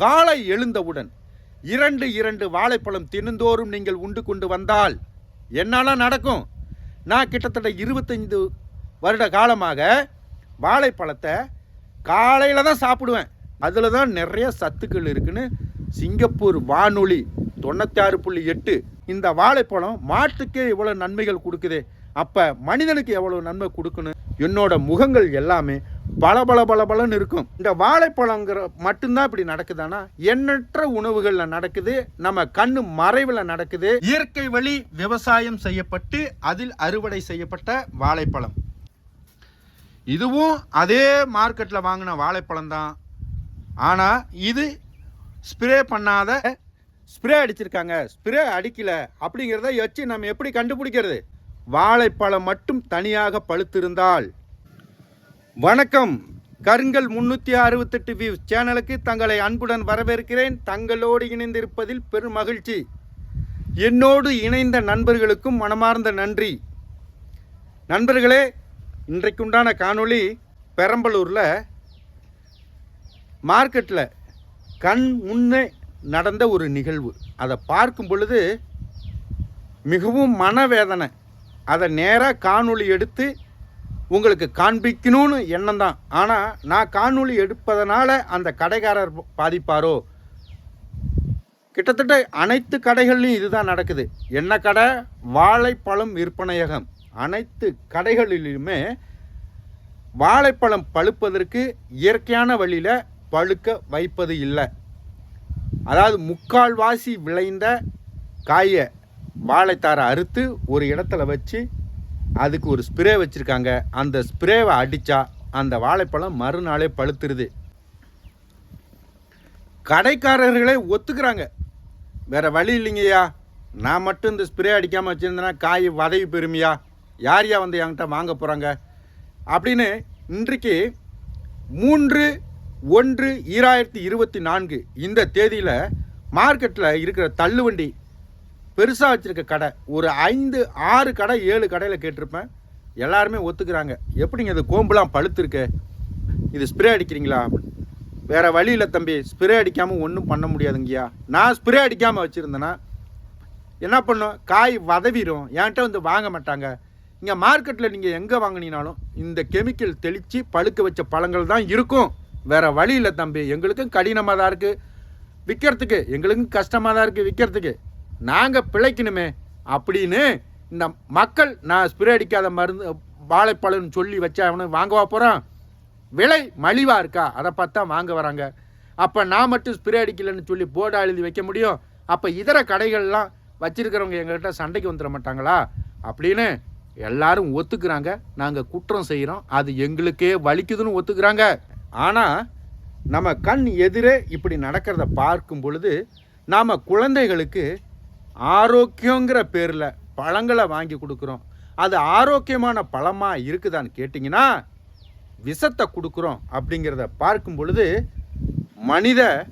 காலை எழுந்தவுடன் இரண்டு இரண்டு வாழைப்பழம் தினந்தோறும் நீங்கள் உண்டு கொண்டு வந்தால் என்னெல்லாம் நடக்கும்? நான் கிட்டத்தட்ட இருபத்தைந்து வருட காலமாக வாழைப்பழத்தை காலையில் தான் சாப்பிடுவேன். அதில் தான் நிறைய சத்துக்கள் இருக்குன்னு சிங்கப்பூர் வானொலி தொண்ணூத்தாறு புள்ளி எட்டு இந்த வாழைப்பழம் மாட்டுக்கே இவ்வளோ நன்மைகள் கொடுக்குதே? அப்போ மனிதனுக்கு எவ்வளோ நன்மை கொடுக்கணும்? என்னோட முகங்கள் எல்லாமே பல பல பல பலன்னு இருக்கும். இந்த வாழைப்பழங்கிற மட்டும்தான் இப்படி நடக்குதானா? எண்ணற்ற உணவுகளில் நடக்குது நம்ம கண்ணு மறைவில் நடக்குது. இயற்கை வழி விவசாயம் செய்யப்பட்டு அதில் அறுவடை செய்யப்பட்ட வாழைப்பழம். இதுவும் அதே மார்க்கெட்டில் வாங்கின வாழைப்பழம் தான். ஆனால் இது ஸ்ப்ரே பண்ணாத ஸ்ப்ரே அடிச்சிருக்காங்க. ஸ்ப்ரே அடிக்கல அப்படிங்கிறத வச்சு நம்ம எப்படி கண்டுபிடிக்கிறது? வாழைப்பழம் மட்டும் தனியாக பழுத்திருந்தால் வணக்கம். கருங்கல் முன்னூற்றி அறுபத்தெட்டு வியூ சேனலுக்கு தங்களை அன்புடன் வரவேற்கிறேன். தங்களோடு இணைந்திருப்பதில் பெரும் மகிழ்ச்சி. என்னோடு இணைந்த நண்பர்களுக்கும் மனமார்ந்த நன்றி. நண்பர்களே இன்றைக்குண்டான காணொளி பெரம்பலூரில் மார்க்கெட்டில் கண் முன்னே நடந்த ஒரு நிகழ்வு. அதை பார்க்கும் பொழுது மிகவும் மனவேதனை. அதை நேராக காணொளி எடுத்து உங்களுக்கு காண்பிக்கணும்னு எண்ணம் தான் ஆனால் நான் காணொளி எடுப்பதனால அந்த கடைக்காரர் பாதிப்பாரோ? கிட்டத்தட்ட அனைத்து கடைகள்லையும் இதுதான் நடக்குது. என்ன கடை? வாழைப்பழம் விற்பனையகம். அனைத்து கடைகளிலுமே வாழைப்பழம் பழுப்பதற்கு இயற்கையான வழியில் பழுக்க வைப்பது இல்லை. அதாவது முக்கால்வாசி விளைந்த காயை வாழைத்தாரை அறுத்து ஒரு இடத்துல வச்சு அதுக்கு ஒரு ஸ்ப்ரே வச்சுருக்காங்க. அந்த ஸ்ப்ரேவை அடித்தா அந்த வாழைப்பழம் மறுநாளே பழுத்துருது. கடைக்காரர்களே ஒத்துக்கிறாங்க. வேறு வழி இல்லைங்கய்யா. நான் மட்டும் இந்த ஸ்ப்ரே அடிக்காமல் வச்சுருந்தேன்னா காய் வதவி பெருமையா யார் யா வந்து என்கிட்ட வாங்க போகிறாங்க அப்படின்னு இன்றைக்கு மூன்று ஒன்று ஈராயிரத்தி இருபத்தி நான்கு இந்த தேதியில் மார்க்கெட்டில் இருக்கிற தள்ளுவண்டி பெருசாக வச்சுருக்க கடை. ஒரு ஐந்து ஆறு கடை ஏழு கடையில் கேட்டிருப்பேன். எல்லாருமே ஒத்துக்கிறாங்க. எப்படிங்க இது கோம்புலாம் பழுத்துருக்கு? இது ஸ்ப்ரே அடிக்கிறீங்களா? வேறு வழி இல்லை தம்பி. ஸ்ப்ரே அடிக்காமல் ஒன்றும் பண்ண முடியாதுங்கய்யா. நான் ஸ்ப்ரே அடிக்காமல் வச்சுருந்தேன்னா என்ன பண்ணும்? காய் வதவிடும் என்கிட்ட வந்து வாங்க மாட்டாங்க. இங்கே மார்க்கெட்டில் நீங்கள் எங்கே வாங்கினீங்கனாலும் இந்த கெமிக்கல் தெளித்து பழுக்க வச்ச பழங்கள் தான் இருக்கும். வேறு வழி இல்லை தம்பி. எங்களுக்கும் கடினமாக தான் இருக்குது விற்கிறதுக்கு எங்களுக்கும் கஷ்டமாக தான் இருக்குது விற்கிறதுக்கு நாங்கள் பிழைக்கணுமே அப்படின்னு இந்த மக்கள் நான் ஸ்ப்ரே அடிக்காத மருந்து வாழைப்பழம்னு சொல்லி வச்சா வாங்கவா போகிறான் விலை மலிவாக இருக்கா? அதை பார்த்தா வாங்க வராங்க. அப்போ நான் மட்டும் ஸ்ப்ரே அடிக்கலைன்னு சொல்லி போர்டாக எழுதி வைக்க முடியும்? அப்போ இதர கடைகள்லாம் வச்சுருக்கிறவங்க எங்கள்கிட்ட சண்டைக்கு வந்துட மாட்டாங்களா? அப்படின்னு எல்லாரும் ஒத்துக்கிறாங்க. நாங்கள் குற்றம் செய்கிறோம் அது எங்களுக்கே வலிக்குதுன்னு ஒத்துக்கிறாங்க. ஆனால் நம்ம கண் எதிரே இப்படி நடக்கிறத பார்க்கும் பொழுது நாம் குழந்தைகளுக்கு ஆரோக்கியங்கிற பேரில் பழங்களை வாங்கி கொடுக்குறோம். அது ஆரோக்கியமான பழமாக இருக்குதான்னு கேட்டிங்கன்னா விஷத்தை கொடுக்குறோம் அப்படிங்கிறத பார்க்கும் பொழுது மனித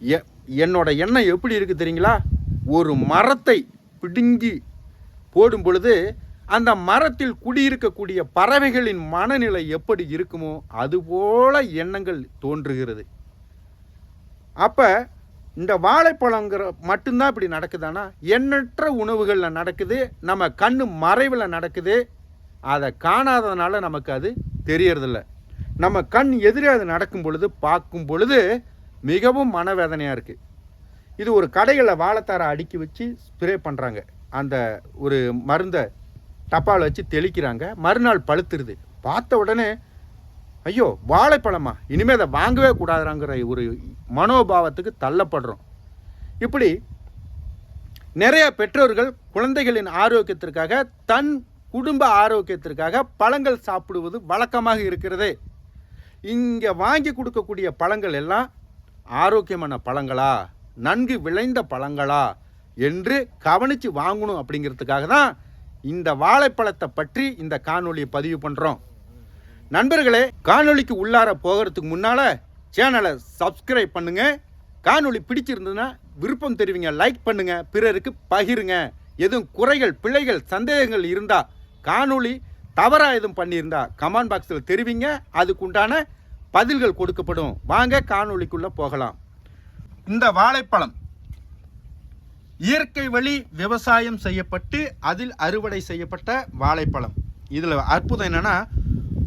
எ- என்னோட எண்ணம் எப்படி இருக்குது தெரியுங்களா? ஒரு மரத்தை பிடுங்கி போடும் பொழுது அந்த மரத்தில் குடியிருக்கக்கூடிய பறவைகளின் மனநிலை எப்படி இருக்குமோ அதுபோல எண்ணங்கள் தோன்றுகிறது. அப்போ இந்த வாழைப்பழங்கிற மட்டும்தான் இப்படி நடக்குதானா எண்ணற்ற உணவுகளில் நடக்குது. நம்ம கண்ணு மறைவில் நடக்குது. அதை காணாததுனால நமக்கு அது தெரியறதில்ல. நம்ம கண் எதிரே அது நடக்கும் பொழுது பார்க்கும் பொழுது மிகவும் மனவேதனையாக இருக்குது இது ஒரு கடைகளில் வாழைத்தாரை அடுக்கி வச்சு ஸ்ப்ரே பண்ணுறாங்க அந்த ஒரு மருந்தை டப்பாவில் வச்சு தெளிக்கிறாங்க. மறுநாள் பழுத்துருது. பார்த்த உடனே ஐயோ வாழைப்பழமா? இனிமேல் அதை வாங்கவே கூடாதுங்கிற ஒரு மனோபாவத்துக்கு தள்ளப்படுறோம். இப்படி நிறைய பெற்றோர்கள் குழந்தைகளின் ஆரோக்கியத்திற்காக தன் குடும்ப ஆரோக்கியத்திற்காக பழங்கள் சாப்பிடுவது வழக்கமாக இருக்கிறது. இங்கே வாங்கி கொடுக்கக்கூடிய பழங்கள் எல்லாம் ஆரோக்கியமான பழங்களா? நன்கு விளைந்த பழங்களா? என்று கவனித்து வாங்கணும் அப்படிங்கிறதுக்காக தான் இந்த வாழைப்பழத்தை பற்றி இந்த காணொலியை பதிவு பண்ணுறோம் நண்பர்களே காணொலிக்கு உள்ளார போகிறதுக்கு முன்னால் சேனலை சப்ஸ்கிரைப் பண்ணுங்க. காணொலி பிடிச்சிருந்ததுன்னா விருப்பம் தெரிவிங்க லைக் பண்ணுங்க பிறருக்கு பகிருங்க. எதுவும் குறைகள் பிழைகள் சந்தேகங்கள் இருந்தா காணொலி தவறாக எதுவும் பண்ணியிருந்தா கமெண்ட் பாக்ஸில் தெரிவிங்க. அதுக்குண்டான பதில்கள் கொடுக்கப்படும். வாங்க காணொலிக்குள்ளே போகலாம். இந்த வாழைப்பழம் இயற்கை வழி விவசாயம் செய்யப்பட்டு அதில் அறுவடை செய்யப்பட்ட வாழைப்பழம். இதில் அற்புதம் என்னென்னா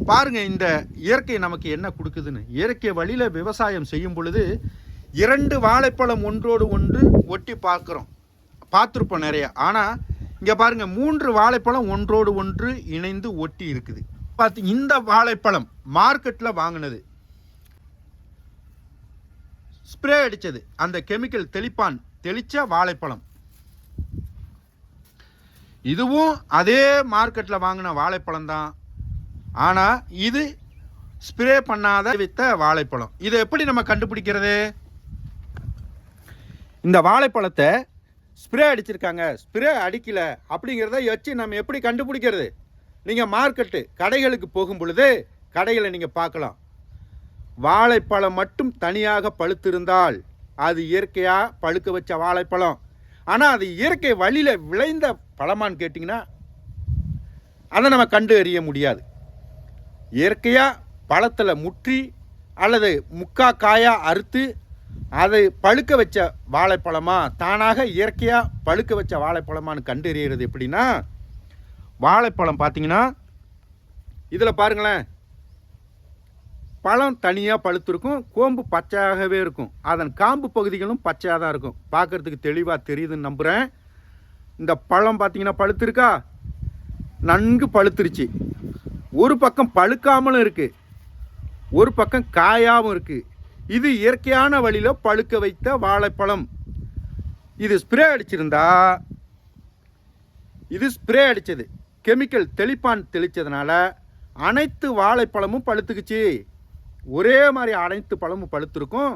பாருங்க இந்த இயற்கை நமக்கு என்ன கொடுக்குதுன்னு. இயற்கை வழியில் விவசாயம் செய்யும் பொழுது இரண்டு வாழைப்பழம் ஒன்றோடு ஒன்று ஒட்டி பார்க்குறோம். பார்த்துருப்போம் நிறைய. ஆனால் இங்கே பாருங்கள் மூன்று வாழைப்பழம் ஒன்றோடு ஒன்று இணைந்து ஒட்டி இருக்குது. பார்த்து இந்த வாழைப்பழம் மார்க்கெட்டில் வாங்கினது. ஸ்ப்ரே அடித்தது அந்த கெமிக்கல் தெளிப்பான் தெளித்த வாழைப்பழம். இதுவும் அதே மார்க்கெட்டில் வாங்கின வாழைப்பழம் தான். ஆனால் இது ஸ்ப்ரே பண்ணாத வித்த வாழைப்பழம். இதை எப்படி நம்ம கண்டுபிடிக்கிறது? இந்த வாழைப்பழத்தை ஸ்ப்ரே அடிச்சிருக்காங்க. ஸ்ப்ரே அடிக்கல அப்படிங்கிறத வச்சு நம்ம எப்படி கண்டுபிடிக்கிறது? நீங்கள் மார்க்கெட்டு கடைகளுக்கு போகும் பொழுது கடைகளை நீங்கள் பார்க்கலாம். வாழைப்பழம் மட்டும் தனியாக பழுத்திருந்தால் அது இயற்கையாக பழுக்க வச்ச வாழைப்பழம். ஆனால் அது இயற்கை வழியில் விளைந்த பழமான்னு கேட்டிங்கன்னா அதை நம்ம கண்டு அறிய முடியாது. இயற்கையாக பழத்தில் முற்றி அல்லது முக்கா காயாக அறுத்து அதை பழுக்க வச்ச வாழைப்பழமா தானாக இயற்கையாக பழுக்க வச்ச வாழைப்பழமான்னு கண்டறிகிறது எப்படின்னா வாழைப்பழம் பார்த்தீங்கன்னா இதில் பாருங்களேன். பழம் தனியாக பழுத்திருக்கும் கோம்பு பச்சையாகவே இருக்கும். அதன் காம்பு பகுதிகளும் பச்சையாக தான் இருக்கும். பார்க்கறதுக்கு தெளிவாக தெரியுதுன்னு நம்புகிறேன் இந்த பழம் பார்த்தீங்கன்னா பழுத்திருக்கா? நன்கு பழுத்துருச்சு. ஒரு பக்கம் பழுக்காமலும் இருக்குது ஒரு பக்கம் காயாகவும் இருக்குது இது இயற்கையான வழியில் பழுக்க வைத்த வாழைப்பழம். இது ஸ்ப்ரே அடிச்சிருந்தா இது ஸ்ப்ரே அடித்தது கெமிக்கல் தெளிப்பான் தெளித்ததுனால அனைத்து வாழைப்பழமும் பழுத்துக்குச்சு. ஒரே மாதிரி அனைத்து பழமும் பழுத்திருக்கும்.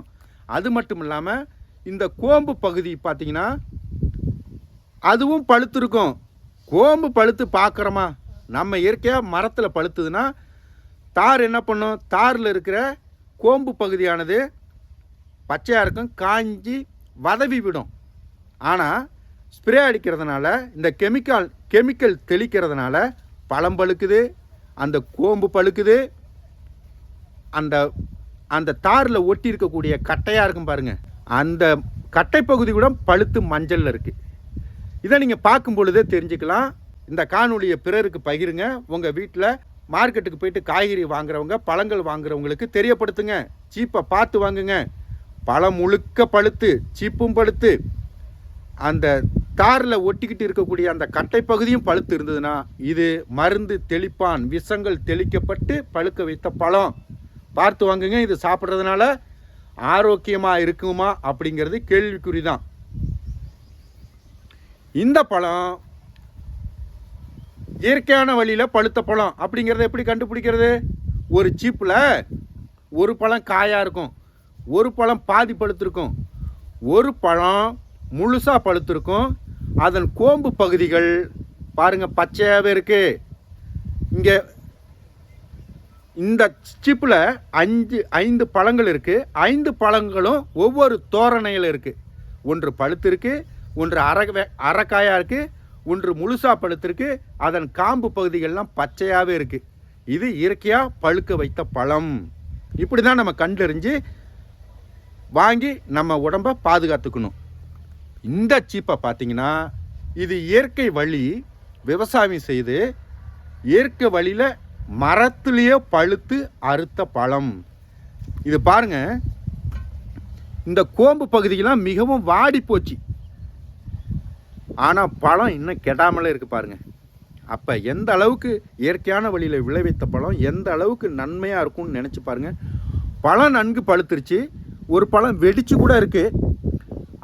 அது மட்டும் இல்லாமல் இந்த கோம்பு பகுதி பார்த்திங்கன்னா அதுவும் பழுத்திருக்கும். கோம்பு பழுத்து பார்க்குறோமா நம்ம இயற்கையாக மரத்தில் பழுத்துதுன்னா தார் என்ன பண்ணும்? தாரில் இருக்கிற கோம்பு பகுதியானது பச்சையாக இருக்கும் காஞ்சி வதவி விடும். ஆனால் ஸ்ப்ரே அடிக்கிறதுனால இந்த கெமிக்கல் கெமிக்கல் தெளிக்கிறதுனால பழம் பழுக்குது அந்த கோம்பு பழுக்குது அந்த அந்த தாரில் ஒட்டி இருக்கக்கூடிய கட்டையாக இருக்கும் பாருங்கள் அந்த கட்டை பகுதி கூட பழுத்து மஞ்சளில் இருக்குது இதை நீங்கள் பார்க்கும் பொழுதே தெரிஞ்சுக்கலாம். இந்த காணொலியை பிறருக்கு பகிருங்க. உங்கள் வீட்டில் மார்க்கெட்டுக்கு போயிட்டு காய்கறி வாங்குறவங்க பழங்கள் வாங்குறவங்களுக்கு தெரியப்படுத்துங்க. சீப்பை பார்த்து வாங்குங்க. பழம் முழுக்க பழுத்து சீப்பும் பழுத்து. அந்த தாரில் ஒட்டிக்கிட்டு இருக்கக்கூடிய அந்த கட்டை பகுதியும் பழுத்து இருந்ததுன்னா இது மருந்து தெளிப்பான் விஷங்கள் தெளிக்கப்பட்டு பழுக்க வைத்த பழம். பார்த்து வாங்குங்க இது சாப்பிட்றதுனால ஆரோக்கியமாக இருக்குமா அப்படிங்கிறது கேள்விக்குறி தான் இந்த பழம் இயற்கையான வழியில் பழுத்த பழம் அப்படிங்கிறத எப்படி கண்டுபிடிக்கிறது? ஒரு சீப்பில் ஒரு பழம் காயாக இருக்கும். ஒரு பழம் பாதி பழுத்திருக்கும். ஒரு பழம் முழுசாக பழுத்திருக்கும். அதன் கோம்பு பகுதிகள் பாருங்கள் பச்சையாகவே இருக்குது இங்கே இந்த சிப்பில் அஞ்சு ஐந்து பழங்கள் இருக்குது ஐந்து பழங்களும் ஒவ்வொரு தோரணையில் இருக்குது ஒன்று பழுத்திருக்கு ஒன்று அரை அரைக்காயாக இருக்குது ஒன்று முழுசாக பழுத்திருக்கு. அதன் காம்பு பகுதிகள்லாம் பச்சையாகவே இருக்குது இது இயற்கையாக பழுக்க வைத்த பழம். இப்படி தான் நம்ம கண்டறிஞ்சு வாங்கி நம்ம உடம்பை பாதுகாத்துக்கணும். இந்த சீப்பை பார்த்தீங்கன்னா இது இயற்கை வழி விவசாயம் செய்து இயற்கை வழியில் மரத்துலேயே பழுத்து அறுத்த பழம். இது பாருங்க. இந்த கோம்பு பகுதியெல்லாம் மிகவும் வாடி போச்சு. ஆனால் பழம் இன்னும் கெடாமலே இருக்கு பாருங்க. அப்போ எந்த அளவுக்கு இயற்கையான வழியில் விளைவித்த பழம் எந்த அளவுக்கு நன்மையாக இருக்கும்னு நினச்சி பாருங்க. பழம் நன்கு பழுத்துருச்சு ஒரு பழம் வெடிச்சு கூட இருக்குது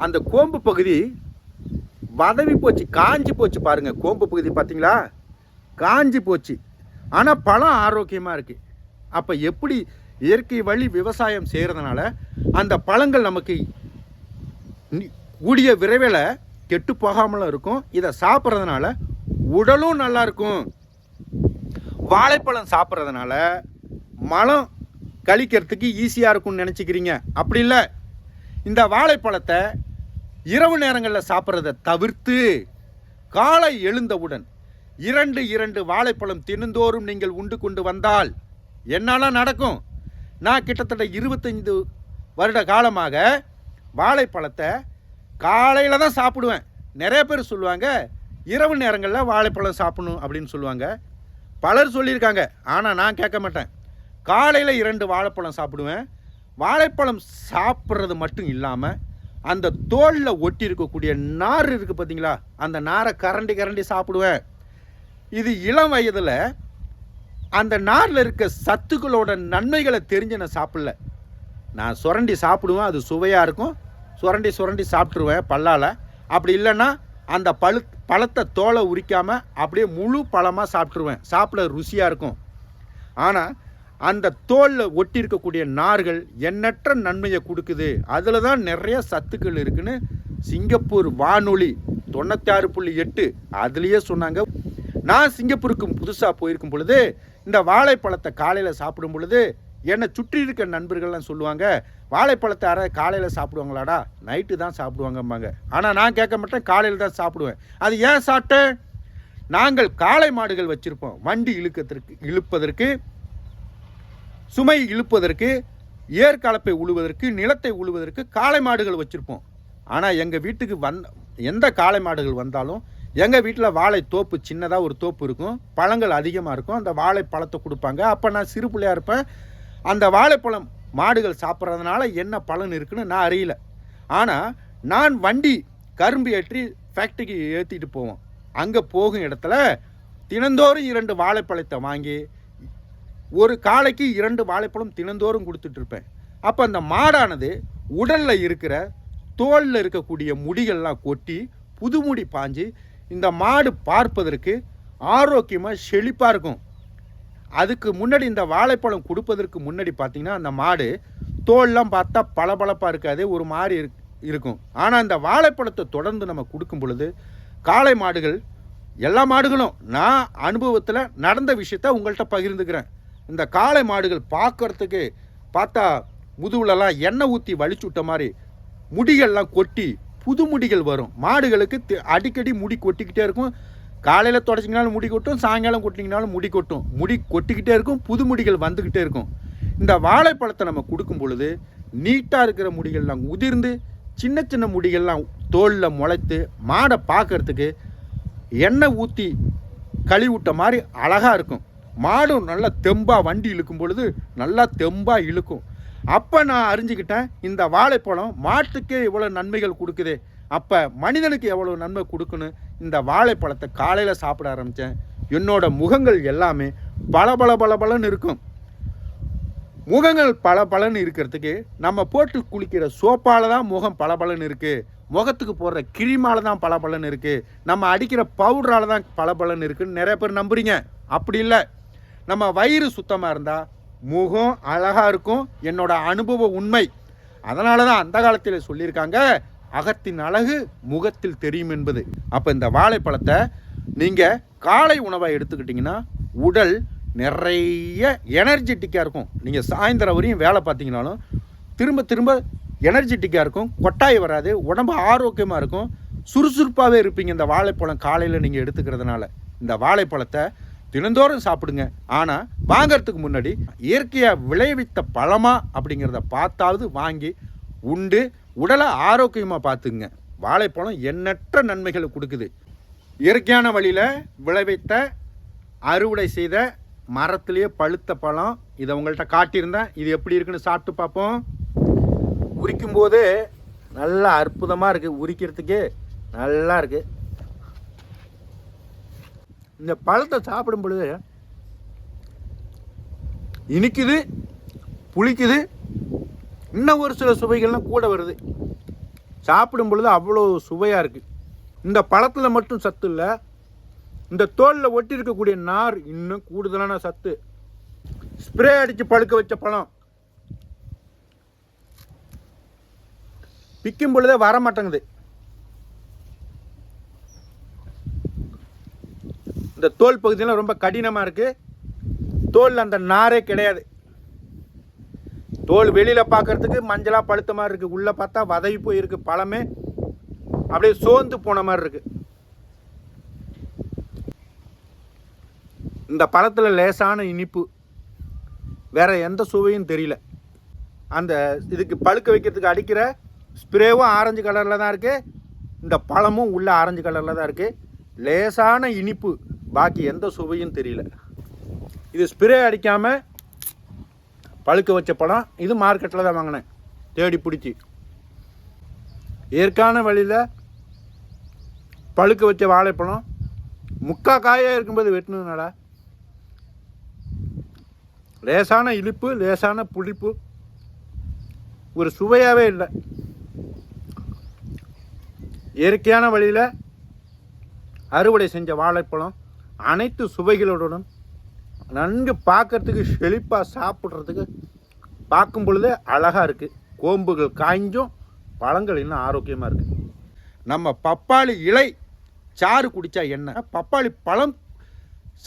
அந்த கோம்பு பகுதி வதவி போச்சு காஞ்சி போச்சு பாருங்கள் கோம்பு பகுதி பார்த்தீங்களா காஞ்சி போச்சு. ஆனால் பழம் ஆரோக்கியமாக இருக்குது அப்போ எப்படி இயற்கை வழி விவசாயம் செய்கிறதுனால அந்த பழங்கள் நமக்கு கூடிய விரைவில் கெட்டு போகாமலும் இருக்கும். இதை சாப்பிட்றதுனால உடலும் நல்லாயிருக்கும். வாழைப்பழம் சாப்பிட்றதுனால மலம் கழிக்கிறதுக்கு ஈஸியாக இருக்கும்னு நினச்சிக்கிறீங்க. அப்படி இல்லை. இந்த வாழைப்பழத்தை இரவு நேரங்களில் சாப்பிட்றத தவிர்த்து காலை எழுந்தவுடன் இரண்டு இரண்டு வாழைப்பழம் தினந்தோறும் நீங்கள் உண்டு கொண்டு வந்தால் என்னால் நடக்கும். நான் கிட்டத்தட்ட இருபத்தைந்து வருட காலமாக வாழைப்பழத்தை காலையில் தான் சாப்பிடுவேன். நிறைய பேர் சொல்லுவாங்க இரவு நேரங்களில் வாழைப்பழம் சாப்பிடணும் அப்படின்னு சொல்லுவாங்க. பலர் சொல்லியிருக்காங்க ஆனால் நான் கேட்க மாட்டேன். காலையில் இரண்டு வாழைப்பழம் சாப்பிடுவேன். வாழைப்பழம் சாப்பிட்றது மட்டும் இல்லாமல் அந்த தோலில் ஒட்டி இருக்கக்கூடிய நார் இருக்குது பார்த்தீங்களா அந்த நாரை கரண்டி கரண்டி சாப்பிடுவேன். இது இளம் வயதில் அந்த நாரில் இருக்க சத்துக்களோட நன்மைகளை தெரிஞ்சு நான் சாப்பிடல. நான் சுரண்டி சாப்பிடுவேன் அது சுவையாக இருக்கும். சுரண்டி சுரண்டி சாப்பிட்ருவேன் பல்லால். அப்படி இல்லைன்னா அந்த பழு பழத்தை தோலை உரிக்காமல் அப்படியே முழு பழமாக சாப்பிட்ருவேன் சாப்பிட ருசியாக இருக்கும். ஆனால் அந்த தோலில் ஒட்டி இருக்கக்கூடிய நார்கள் எண்ணற்ற நன்மையை கொடுக்குது. அதில் தான் நிறைய சத்துக்கள் இருக்குன்னு சிங்கப்பூர் வானொலி தொண்ணூத்தாறு புள்ளி எட்டு அதுலேயே சொன்னாங்க. நான் சிங்கப்பூருக்கு புதுசாக போயிருக்கும் பொழுது இந்த வாழைப்பழத்தை காலையில் சாப்பிடும் பொழுது என்னை சுற்றி இருக்க நண்பர்கள்லாம் சொல்லுவாங்க வாழைப்பழத்தை அரை காலையில் சாப்பிடுவாங்களாடா? நைட்டு தான் சாப்பிடுவாங்கம்பாங்க. ஆனால் நான் கேட்க மாட்டேன் காலையில் தான் சாப்பிடுவேன். அது ஏன் சாப்பிட்டேன் நாங்கள் காளை மாடுகள் வச்சுருப்போம். வண்டி இழுக்கிறதுக்கு இழுப்பதற்கு சுமை இழுப்பதற்கு ஏற்காலப்பை உழுவதற்கு நிலத்தை உழுவதற்கு காளை மாடுகள் வச்சுருப்போம். ஆனால் எங்கள் வீட்டுக்கு வந் எந்த காளை மாடுகள் வந்தாலும் எங்கள் வீட்டில் வாழை தோப்பு சின்னதாக ஒரு தோப்பு இருக்கும். பழங்கள் அதிகமாக இருக்கும். அந்த வாழை பழத்தை கொடுப்பாங்க. அப்போ நான் சிறு பிள்ளையாக இருப்பேன். அந்த வாழைப்பழம் மாடுகள் சாப்பிட்றதுனால என்ன பலன் இருக்குன்னு நான் அறியல. ஆனால் நான் வண்டி கரும்பு ஏற்றி ஃபேக்ட்ரிக்கு ஏற்றிட்டு போவோம் அங்கே போகும் இடத்துல தினந்தோறும் இரண்டு வாழைப்பழத்தை வாங்கி ஒரு காலைக்கு இரண்டு வாழைப்பழம் தினந்தோறும் கொடுத்துட்ருப்பேன் அப்போ அந்த மாடானது உடலில் இருக்கிற தோலில் இருக்கக்கூடிய முடிகள்லாம் கொட்டி புது முடி பாஞ்சு இந்த மாடு பார்ப்பதற்கு ஆரோக்கியமாக செழிப்பாக இருக்கும். அதுக்கு முன்னாடி இந்த வாழைப்பழம் கொடுப்பதற்கு முன்னாடி பார்த்தீங்கன்னா அந்த மாடு தோல்லாம் பார்த்தா பளபளப்பாக இருக்காது ஒரு மாதிரி இருக்- இருக்கும். ஆனால் இந்த வாழைப்பழத்தை தொடர்ந்து நம்ம கொடுக்கும் பொழுது காளை மாடுகள் எல்லா மாடுகளும் நான் அனுபவத்தில் நடந்த விஷயத்த உங்கள்கிட்ட பகிர்ந்துக்கிறேன். இந்த காளை மாடுகள் பார்க்கறதுக்கு பார்த்தா முதுகுலலாம் எண்ணெய் ஊற்றி வலிச்சு விட்ட மாதிரி முடிகள்லாம் கொட்டி புது முடிகள் வரும். மாடுகளுக்கு அடிக்கடி முடி கொட்டிக்கிட்டே இருக்கும். காலையில் தொடச்சிங்கனாலும் முடி கொட்டும் சாயங்காலம் கொட்டிங்கனாலும் முடி கொட்டும். முடி கொட்டிக்கிட்டே இருக்கும் புது முடிகள் வந்துக்கிட்டே இருக்கும். இந்த வாழைப்பழத்தை நம்ம கொடுக்கும் பொழுது நீட்டாக இருக்கிற முடிகள்லாம் உதிர்ந்து சின்ன சின்ன முடிகள்லாம் தோலில் முளைத்து மாடை பார்க்கறதுக்கு எண்ணெய் ஊற்றி கழுவி விட்ட மாதிரி அழகாக இருக்கும். மாடும் நல்லா தெம்பாக வண்டி இழுக்கும் பொழுது நல்லா தெம்பாக இழுக்கும். அப்போ நான் அறிஞ்சுக்கிட்டேன் இந்த வாழைப்பழம் மாட்டுக்கே இவ்வளோ நன்மைகள் கொடுக்குதே. அப்போ மனிதனுக்கு எவ்வளோ நன்மை கொடுக்கணும் இந்த வாழைப்பழத்தை காலையில் சாப்பிட ஆரம்பித்தேன் என்னோட முகங்கள் எல்லாமே பல பல பல பலன்னு இருக்கும். முகங்கள் பல பலன்னு இருக்கிறதுக்கு நம்ம போட்டு குளிக்கிற சோப்பால் தான் முகம் பல பலன்னு இருக்குது முகத்துக்கு போடுற கிரீமால தான் பல பலன்னு இருக்குது நம்ம அடிக்கிற பவுடரால் தான் பல பலன்னு இருக்குதுன்னு நிறைய பேர் நம்புறீங்க. அப்படி இல்லை. நம்ம வயிறு சுத்தமாக இருந்தால் முகம் அழகாக இருக்கும். என்னோட அனுபவ உண்மை. அதனால தான் அந்த காலத்தில் சொல்லியிருக்காங்க அகத்தின் அழகு முகத்தில் தெரியும் என்பது. அப்போ இந்த வாழைப்பழத்தை நீங்கள் காலை உணவாக எடுத்துக்கிட்டிங்கன்னா உடல் நிறைய எனர்ஜெட்டிக்காக இருக்கும். நீங்கள் சாயந்தரம் வரையும் வேலை பார்த்தீங்கனாலும் திரும்ப திரும்ப எனர்ஜெட்டிக்காக இருக்கும். கொட்டாய் வராது. உடம்பு ஆரோக்கியமாக இருக்கும். சுறுசுறுப்பாகவே இருப்பீங்க இந்த வாழைப்பழம் காலையில் நீங்கள் எடுத்துக்கிறதுனால. இந்த வாழைப்பழத்தை தினந்தோறும் சாப்பிடுங்க. ஆனால் வாங்கறதுக்கு முன்னாடி இயற்கையாக விளைவித்த பழமா அப்படிங்கிறத பார்த்தாவது வாங்கி உண்டு. உடலை ஆரோக்கியமாக பார்த்துங்க. வாழைப்பழம் எண்ணற்ற நன்மைகளை கொடுக்குது. இயற்கையான வழியில் விளைவித்த அறுவடை செய்த மரத்திலேயே பழுத்த பழம் இதை உங்கள்கிட்ட காட்டியிருந்தேன். இது எப்படி இருக்குன்னு சாப்பிட்டு பார்ப்போம். உரிக்கும்போது நல்லா அற்புதமாக இருக்குது உரிக்கிறதுக்கு நல்லா இருக்குது இந்த பழத்தை சாப்பிடும் பொழுது இனிக்குது புளிக்குது இன்னும் ஒரு சில சுவைகள்லாம் கூட வருது. சாப்பிடும் பொழுது அவ்வளோ சுவையாக இருக்குது இந்த பழத்தில் மட்டும் சத்து இல்லை. இந்த தோலில் ஒட்டி இருக்கக்கூடிய நார் இன்னும் கூடுதலான சத்து. ஸ்ப்ரே அடித்து பழுக்க வச்ச பழம். பிக்கும் பொழுதே வர மாட்டேங்குது இந்த தோல் பகுதியெல்லாம் ரொம்ப கடினமாக இருக்குது தோலில் அந்த நாரே கிடையாது. தோல் வெளியில் பார்க்கறதுக்கு மஞ்சளாக பழுத்த மாதிரி இருக்குது உள்ளே பார்த்தா வதவி போயிருக்கு பழமே. அப்படியே சோர்ந்து போன மாதிரி இருக்குது இந்த பழத்தில் லேசான இனிப்பு. வேறு எந்த சுவையும் தெரியல. அந்த இதுக்கு பழுக்க வைக்கிறதுக்கு அடிக்கிற ஸ்ப்ரேவும் ஆரஞ்சு கலரில் தான் இருக்குது இந்த பழமும் உள்ள ஆரஞ்சு கலரில் தான் இருக்குது லேசான இனிப்பு. பாக்கி எந்த சுவையும் தெரியல. இது ஸ்ப்ரே அடிக்காமல் பழுக்க வச்ச பழம் இது மார்க்கெட்டில் தான் வாங்கினேன். தேடி பிடிச்சி. இயற்கான வழியில் பழுக்க வச்ச வாழைப்பழம் முக்கா காயாக இருக்கும்போது வெட்டினதுனால லேசான இனிப்பு லேசான புளிப்பு ஒரு சுவையாகவே இல்லை. இயற்கையான வழியில் அறுவடை செஞ்ச வாழைப்பழம் அனைத்து சுவைகளுடனும் நன்கு பார்க்கறதுக்கு செழிப்பாக சாப்பிட்றதுக்கு பார்க்கும் பொழுதே அழகாக இருக்குது கோம்புகள் காய்ஞ்சும் பழங்கள் இன்னும் ஆரோக்கியமாக இருக்குது நம்ம பப்பாளி இலை சாறு குடித்தா என்ன? பப்பாளி பழம்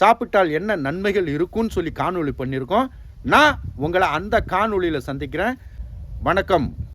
சாப்பிட்டால் என்ன நன்மைகள் இருக்கும்னு சொல்லி காணொளி பண்ணியிருக்கோம். நான் உங்களை அந்த காணொளியில் சந்திக்கிறேன். வணக்கம்.